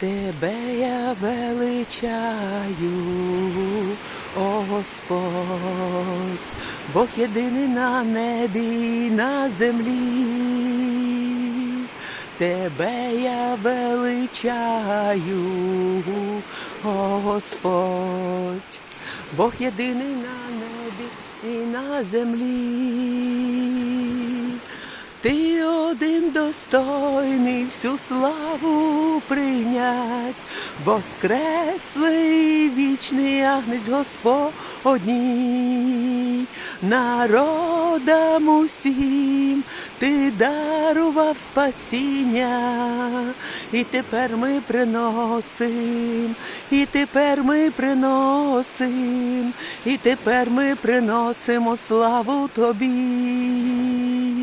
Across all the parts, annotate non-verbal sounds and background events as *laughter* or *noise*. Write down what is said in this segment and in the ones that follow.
Тебе я величаю, о Господь, Бог єдиний на небі і на землі. Тебе я величаю, о Господь, Бог єдиний на небі і на землі. Ти один достойний всю славу прийнять, воскреслий вічний агнець Господній, народам усім ти дарував спасіння, і тепер ми приносим, і тепер ми приносим, і тепер ми приносимо славу тобі.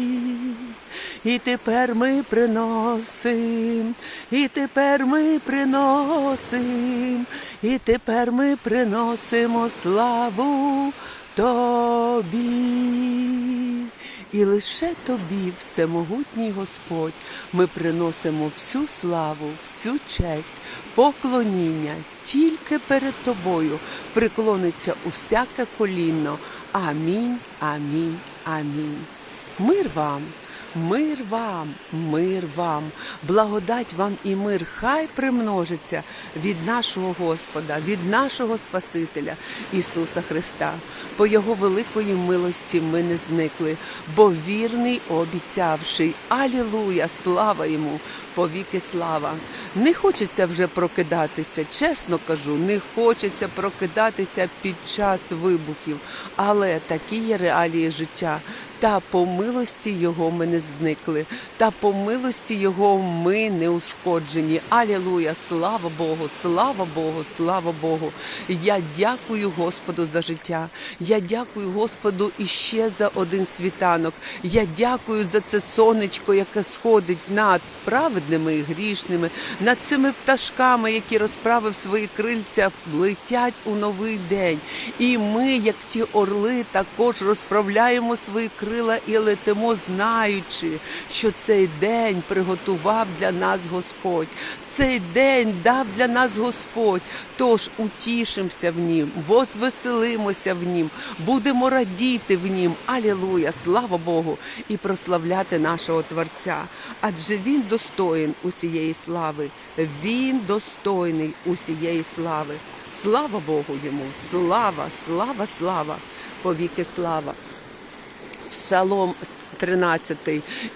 І тепер ми приносим, і тепер ми приносим, і тепер ми приносимо славу тобі. І лише тобі, всемогутній Господь, ми приносимо всю славу, всю честь, поклоніння. Тільки перед тобою приклониться усяке коліно. Амінь, амінь, амінь. Мир вам. Мир вам, мир вам, благодать вам і мир хай примножиться від нашого Господа, від нашого Спасителя Ісуса Христа. По Його великої милості ми не зникли, бо вірний обіцявший. Алілуя! Слава йому! Повіки слава! Не хочеться вже прокидатися, чесно кажу, не хочеться прокидатися під час вибухів, але такі є реалії життя. Та по милості Його ми не зникли, та по милості Його ми не ушкоджені. Алілуя! Слава Богу! Слава Богу! Слава Богу! Я дякую Господу за життя. Я дякую Господу іще за один світанок. Я дякую за це сонечко, яке сходить над праведними і грішними, над цими пташками, які розправив свої крильця, летять у новий день. І ми, як ті орли, також розправляємо свої крила і летимо, знаючи, що цей день приготував для нас Господь. Цей день дав для нас Господь. Тож утішимося в нім, возвеселимося в нім, будемо радіти в нім. Алілуя! Слава Богу! І прославляти нашого Творця. Адже Він достоїн усієї слави, Він достойний усієї слави. Слава Богу йому! Слава, слава, слава! Повіки слава! Псалом 13.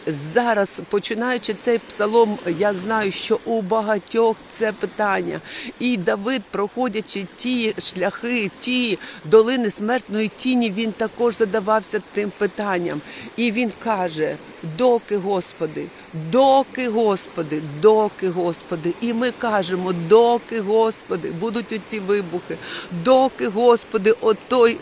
Зараз, починаючи цей псалом, я знаю, що у багатьох це питання. І Давид, проходячи ті шляхи, ті долини смертної тіні, він також задавався тим питанням. І він каже: доки, Господи, доки, Господи, доки, Господи. І ми кажемо, доки, Господи, будуть оці вибухи, доки, Господи, отой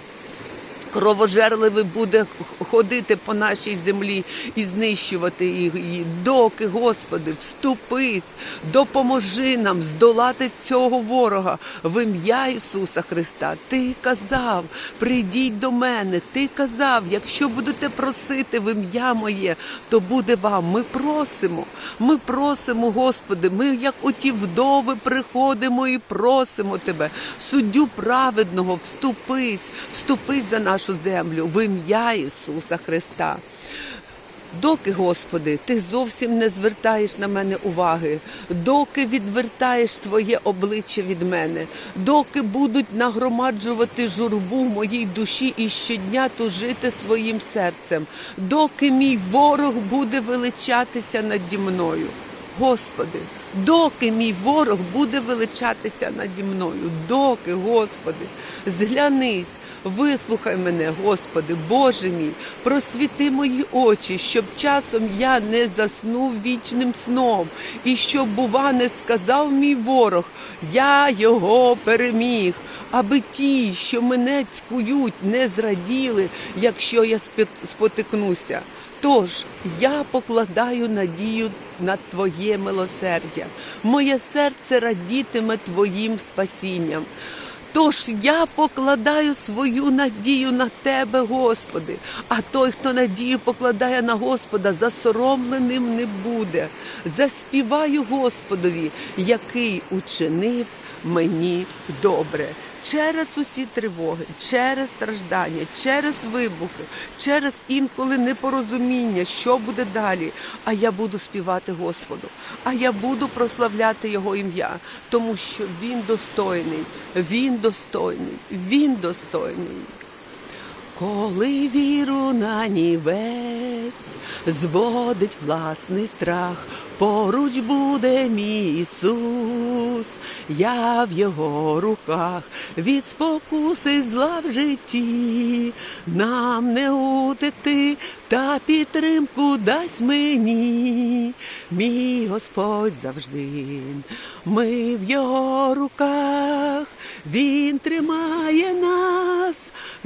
кровожерливий буде ходити по нашій землі і знищувати її. Доки, Господи, вступись, допоможи нам здолати цього ворога в ім'я Ісуса Христа. Ти казав, прийдіть до мене. Ти казав, якщо будете просити в ім'я моє, то буде вам. Ми просимо, ми просимо, Господи, ми, як оті вдови, приходимо і просимо Тебе, суддю праведного, вступись, вступись за нашу землю в ім'я Ісуса Христа. Доки, Господи, ти зовсім не звертаєш на мене уваги, доки відвертаєш своє обличчя від мене, доки будуть нагромаджувати журбу в моїй душі і щодня тужити своїм серцем, доки мій ворог буде величатися наді мною. Господи, доки мій ворог буде величатися наді мною, доки, Господи, зглянись, вислухай мене, Господи, Боже мій, просвіти мої очі, щоб часом я не заснув вічним сном, і щоб, бува, не сказав мій ворог, я його переміг. Аби ті, що мене цькують, не зраділи, якщо я спотикнуся. Тож я покладаю надію на Твоє милосердя. Моє серце радітиме Твоїм спасінням. Тож я покладаю свою надію на тебе, Господи. А той, хто надію покладає на Господа, засоромленим не буде. Заспіваю Господові, який учинив мені добре. Через усі тривоги, через страждання, через вибухи, через інколи непорозуміння, що буде далі. А я буду співати Господу, а я буду прославляти Його ім'я, тому що Він достойний, Він достойний, Він достойний. Коли віру на нівець зводить власний страх, поруч буде мій Ісус, я в його руках від спокуси зла в житті, нам не утекти, та підтримку дасть мені, мій Господь завжди. Ми в його руках, Він тримає нас,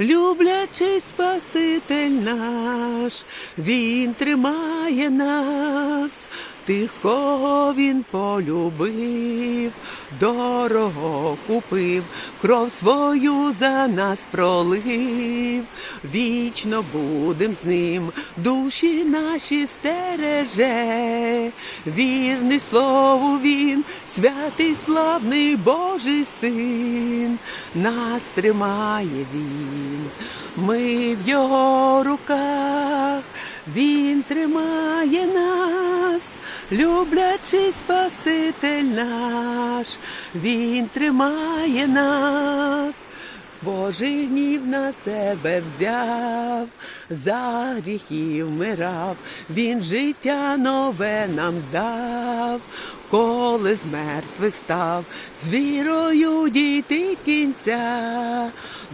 люблячий Спаситель наш, Він тримає нас. Тих, кого він полюбив, дорого купив, кров свою за нас пролив, вічно будем з ним, душі наші стереже, вірний слову він, святий славний Божий син, нас тримає він, ми в його руках, він тримає нас. Люблячий Спаситель наш, Він тримає нас, Божий гнів на себе взяв, за гріхів мирав, Він життя нове нам дав, коли з мертвих став, з вірою дійти кінця,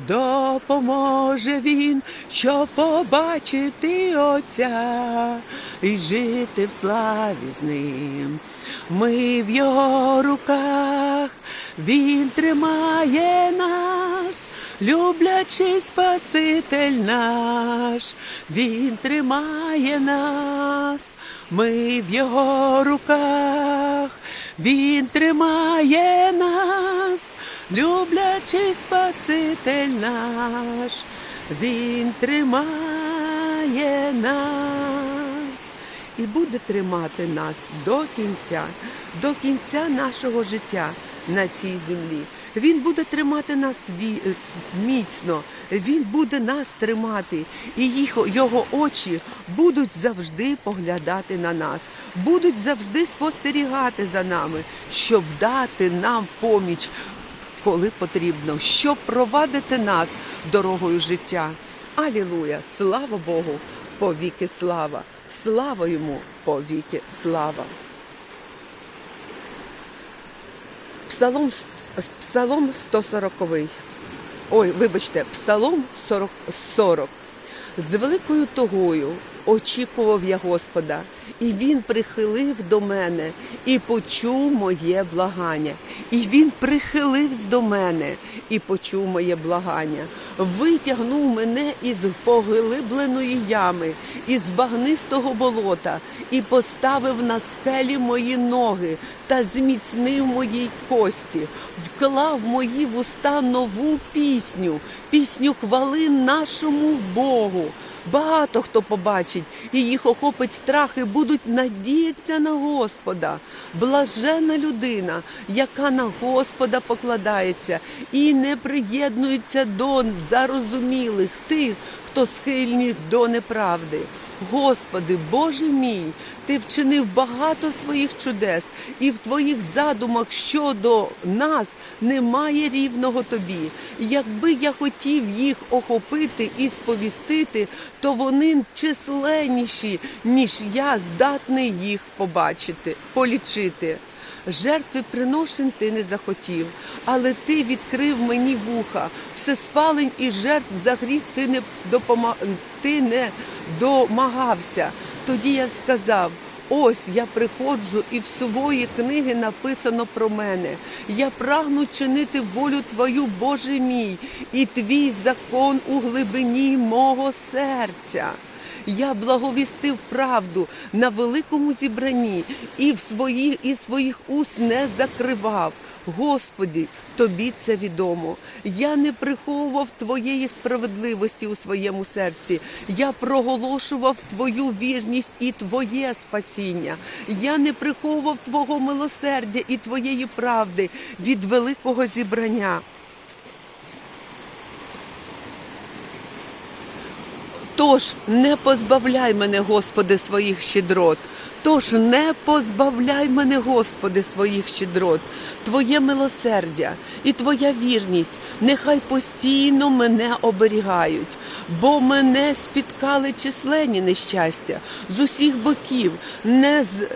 допоможе він, щоб побачити Отця і жити в славі з ним. Ми в його руках, він тримає нас, люблячий Спаситель наш, він тримає нас, ми в його руках, він тримає нас, люблячий Спаситель наш, він тримає нас і буде тримати нас до кінця, до кінця нашого життя на цій землі. Він буде тримати нас міцно, він буде нас тримати, і його очі будуть завжди поглядати на нас, будуть завжди спостерігати за нами, щоб дати нам поміч, коли потрібно, щоб провадити нас дорогою життя. Алілуя! Слава Богу! Повіки слава! Слава йому повіки слава! Псалом, Псалом 140. Ой, вибачте, Псалом 40, 40. З великою тогою очікував я Господа, і Він прихилив до мене і почув моє благання. І Він прихилився до мене і почув моє благання. Витягнув мене із поглибленої ями, із багнистого болота, і поставив на скелі мої ноги та зміцнив мої кості, вклав мої вуста нову пісню, пісню хвали нашому Богу. Багато хто побачить, і їх охопить страх, і будуть надіятися на Господа. Блажена людина, яка на Господа покладається і не приєднується до зарозумілих тих, хто схильні до неправди. Господи, Боже мій, ти вчинив багато своїх чудес, і в твоїх задумах щодо нас немає рівного тобі. Якби я хотів їх охопити і сповістити, то вони численніші, ніж я здатний їх побачити, полічити. Жертви приношень ти не захотів, але ти відкрив мені вуха. Все спалень і жертв за гріх ти не допома... ти не домагався. Тоді я сказав. Ось я приходжу, і в сувої книги написано про мене. Я прагну чинити волю Твою, Боже мій, і твій закон у глибині мого серця. Я благовістив правду на великому зібранні і в своїх і своїх уст не закривав. Господі, тобі це відомо. Я не приховував твоєї справедливості у своєму серці. Я проголошував твою вірність і твоє спасіння. Я не приховував твого милосердя і твоєї правди від великого зібрання. Тож не позбавляй мене, Господи, своїх щедрот. Тож не позбавляй мене, Господи, своїх щедрот, Твоє милосердя і Твоя вірність нехай постійно мене оберігають, бо мене спіткали численні нещастя з усіх боків, не з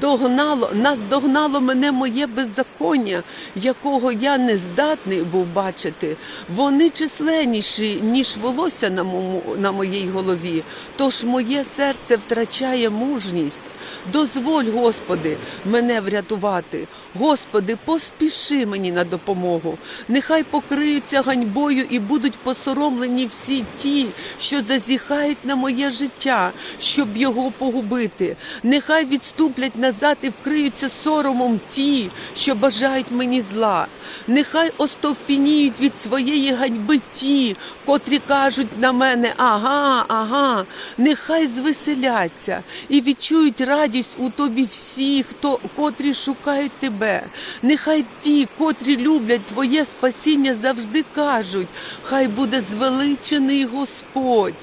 догнало, нас догнало мене моє беззаконня, якого я не здатний був бачити. Вони численніші, ніж волосся на, мому, на моїй голові. Тож моє серце втрачає мужність. Дозволь, Господи, мене врятувати. Господи, поспіши мені на допомогу. Нехай покриються ганьбою і будуть посоромлені всі ті, що зазіхають на моє життя, щоб його погубити. Нехай відступлять назад і вкриються соромом ті, що бажають мені зла. Нехай остовпініють від своєї ганьби ті, котрі кажуть на мене ага, ага. Нехай звеселяться і відчують радість у тобі всі, хто котрі шукають тебе. Нехай ті, котрі люблять твоє спасіння, завжди кажуть, хай буде звеличений Господь.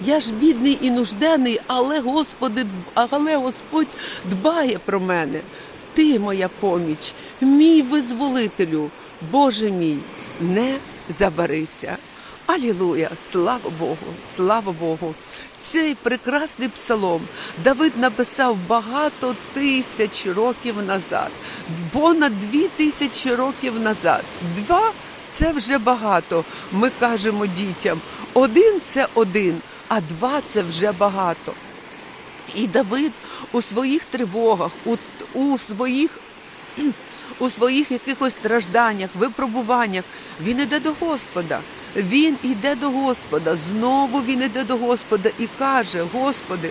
Я ж бідний і нужденний, але Господи, але Господь дбає про мене. Ти моя поміч, мій визволителю, Боже мій, не забарися. Алілуя! Слава Богу! Слава Богу! Цей прекрасний псалом Давид написав багато тисяч років назад, понад дві тисячі років назад. Два це вже багато. Ми кажемо дітям. Один це один, а два це вже багато. І Давид у своїх тривогах, у, у своїх *clears throat* у своїх якихось стражданнях, випробуваннях, він іде до Господа. Він іде до Господа. Знову він іде до Господа і каже: Господи.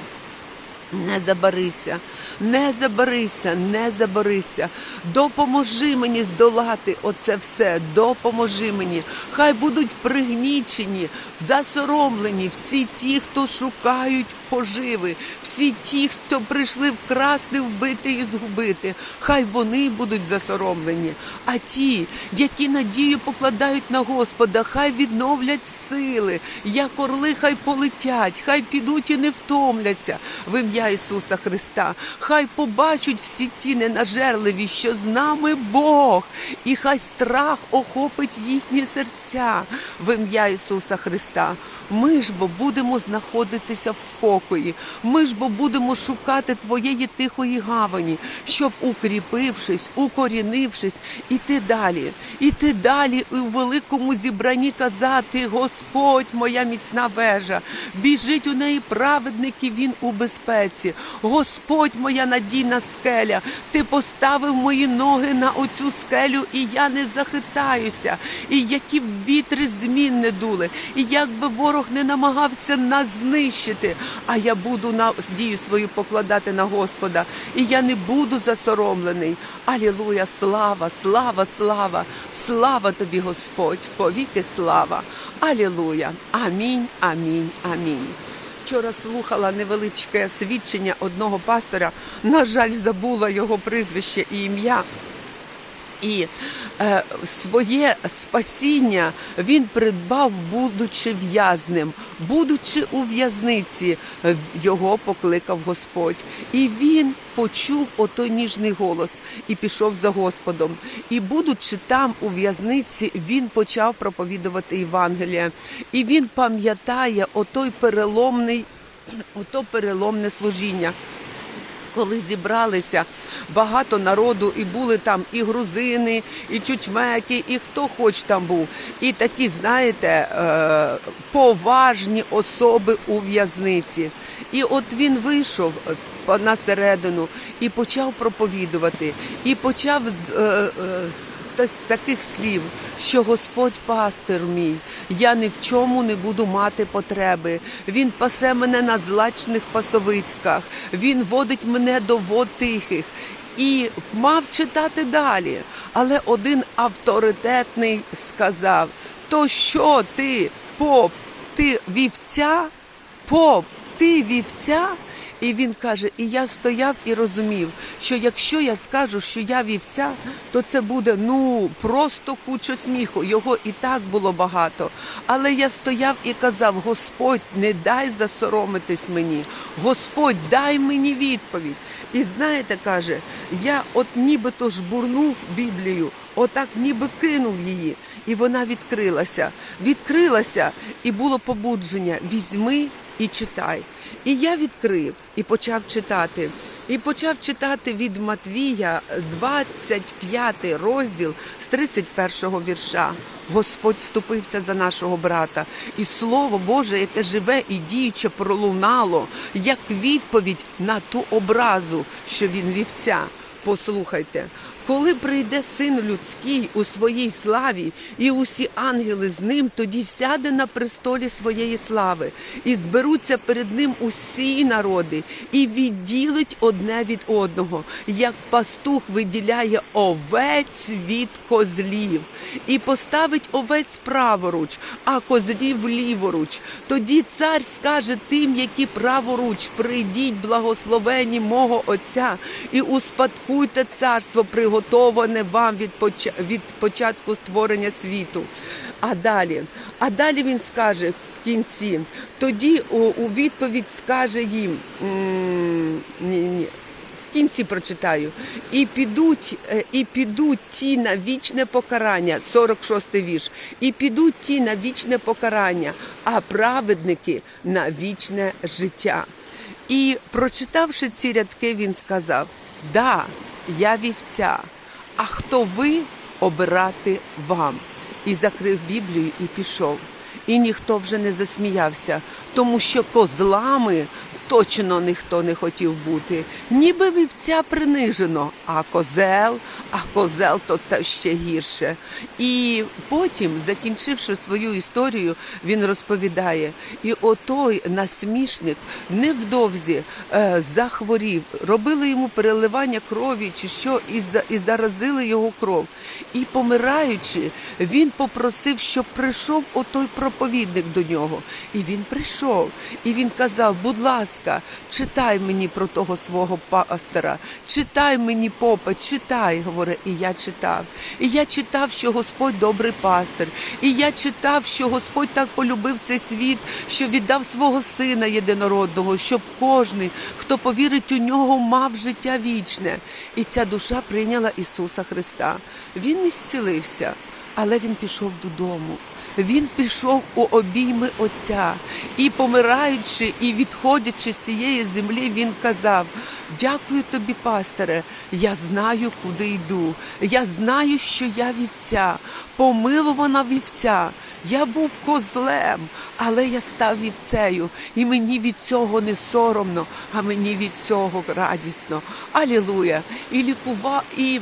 Не забарися, не забарися, не забарися. Допоможи мені здолати оце все. Допоможи мені. Хай будуть пригнічені, засоромлені всі ті, хто шукають поживи, всі ті, хто прийшли вкрасти, вбити і згубити. Хай вони будуть засоромлені. А ті, які надію покладають на Господа, хай відновлять сили, як орли, хай полетять, хай підуть і не втомляться в ім'я Ісуса Христа. Хай побачать всі ті ненажерливі, що з нами Бог, і хай страх охопить їхні серця в ім'я Ісуса Христа. Ми ж бо будемо знаходитися в спокої. Ми ж бо будемо шукати Твоєї тихої гавані, щоб, укріпившись, укорінившись, іти далі, іти далі у великому зібранні казати: Господь, моя міцна вежа, біжить у неї праведник і він у безпеці. Господь, моя надійна скеля, ти поставив мої ноги на оцю скелю, і я не захитаюся. І які б вітри змін не дули, і як би ворог не намагався нас знищити, а я буду надію свою покладати на Господа, і я не буду засоромлений. Алілуя, слава, слава, слава, слава тобі, Господь, повіки слава. Алілуя. Амінь, амінь, амінь. Вчора слухала невеличке свідчення одного пастора. На жаль, забула його прізвище і ім'я. І своє спасіння він придбав, будучи в'язнем, будучи у в'язниці, е, його покликав Господь. І він почув отой ніжний голос і пішов за Господом. І, будучи там у в'язниці, він почав проповідувати Євангелія. І він пам'ятає отой переломний, ото переломне служіння коли зібралися багато народу, і були там і грузини, і чучмеки, і хто хоч там був. І такі, знаєте, е, поважні особи у в'язниці. І от він вийшов на середину і почав проповідувати, і почав е, е, таких слів, що Господь пастир мій, я ні в чому не буду мати потреби. Він пасе мене на злачних пасовицьках, він водить мене до вод тихих. І мав читати далі. Але один авторитетний сказав: То що ти, поп, ти вівця? Поп, ти вівця? І він каже: І я стояв і розумів, що якщо я скажу, що я вівця, то це буде ну просто куча сміху. Його і так було багато. Але я стояв і казав: Господь, не дай засоромитись мені, Господь, дай мені відповідь. І знаєте, каже, я от нібито жбурнув Біблію, отак ніби кинув її, і вона відкрилася. Відкрилася, і було побудження: візьми і читай. І я відкрив і почав читати. І почав читати від Матвія 25 розділ з 31 вірша. Господь вступився за нашого брата, і слово Боже, яке живе і діюче, пролунало як відповідь на ту образу, що він вівця. Послухайте, коли прийде син людський у своїй славі, і усі ангели з ним, тоді сяде на престолі своєї слави, і зберуться перед ним усі народи, і відділить одне від одного, як пастух виділяє овець від козлів, і поставить овець праворуч, а козлів ліворуч. Тоді цар скаже тим, які праворуч, прийдіть, благословені мого Отця, і успадкуйте царство, приготоване вам від, поча- від початку створення світу. А далі, а далі він скаже в кінці, тоді у, відповідь скаже їм. ні, ні, в кінці прочитаю. І підуть, е, і підуть ті на вічне покарання, 46 вірш. І підуть ті на вічне покарання, а праведники на вічне життя. І прочитавши ці рядки, він сказав: Да, я вівця, а хто ви обирати вам? І закрив Біблію і пішов. І ніхто вже не засміявся, тому що козлами точно ніхто не хотів бути. Ніби вівця принижено, а козел, а козел то та ще гірше. І потім, закінчивши свою історію, він розповідає: і отой насмішник невдовзі е, захворів, робили йому переливання крові чи що, і, за, і заразили його кров. І помираючи, він попросив, щоб прийшов отой проповідник до нього. І він прийшов, і він казав: будь ласка, читай мені про того свого пастора, читай мені попа, читай, говорить, і я читав. І я читав, що Господь добрий пастир. І я читав, що Господь так полюбив цей світ, що віддав свого сина єдинородного, щоб кожний, хто повірить у нього, мав життя вічне. І ця душа прийняла Ісуса Христа. Він не зцілився, але він пішов додому. Він пішов у обійми Отця і, помираючи і відходячи з цієї землі, він казав: Дякую тобі, пастире, я знаю, куди йду. Я знаю, що я вівця, помилувана вівця. Я був козлем, але я став вівцею, і мені від цього не соромно, а мені від цього радісно. Алілуя! І лікува, і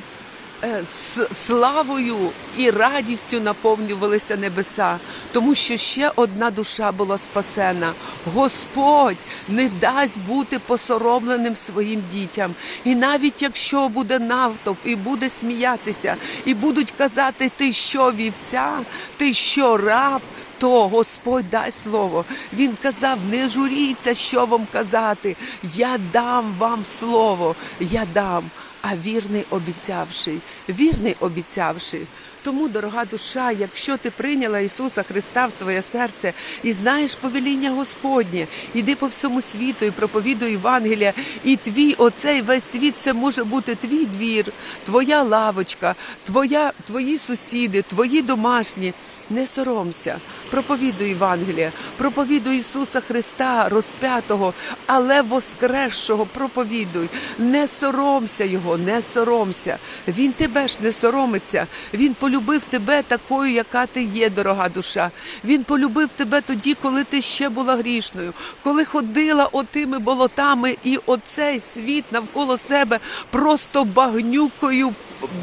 е, с- славою і радістю наповнювалися небеса, тому що ще одна душа була спасена. Господь не дасть бути посоромленим своїм дітям. І навіть якщо буде навтоп і буде сміятися, і будуть казати, ти що вівця, ти що раб. То Господь дасть слово. Він казав: не журіться, що вам казати. Я дам вам слово, я дам а вірний обіцявший, вірний обіцявший. Тому, дорога душа, якщо ти прийняла Ісуса Христа в своє серце і знаєш повеління Господнє, іди по всьому світу і проповідуй Євангелія, і твій оцей весь світ це може бути твій двір, твоя лавочка, твоя, твої сусіди, твої домашні. Не соромся, проповідуй Євангелія, проповідуй Ісуса Христа, розп'ятого, але воскресшого проповідуй. Не соромся Його, не соромся. Він тебе ж не соромиться. Він полюбив тебе такою, яка ти є, дорога душа. Він полюбив тебе тоді, коли ти ще була грішною, коли ходила отими болотами, і оцей світ навколо себе просто багнюкою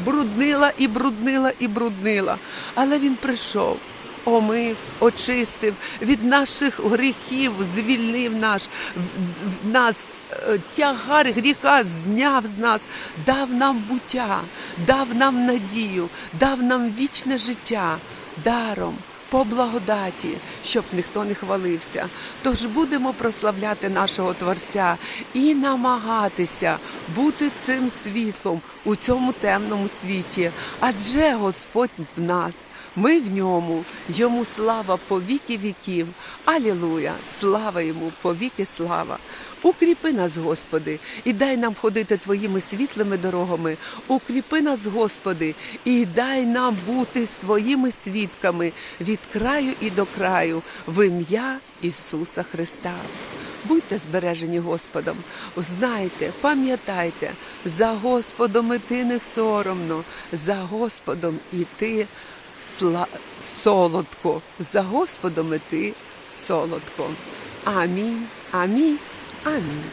бруднила і бруднила і бруднила. Але він прийшов, омив, очистив від наших гріхів, звільнив наш нас. е, Тягар гріха зняв з нас, дав нам буття, дав нам надію, дав нам вічне життя даром, по благодаті, щоб ніхто не хвалився. Тож будемо прославляти нашого Творця і намагатися бути цим світлом у цьому темному світі. Адже Господь в нас, ми в ньому, йому слава по віки віків. Алілуя! Слава йому, по віки слава! Укріпи нас, Господи, і дай нам ходити Твоїми світлими дорогами. Укріпи нас, Господи, і дай нам бути з Твоїми свідками від краю і до краю в ім'я Ісуса Христа. Будьте збережені Господом. Знайте, пам'ятайте, за Господом іти не соромно, за Господом іти сла... солодко, за Господом іти солодко. Амінь, амінь, амінь.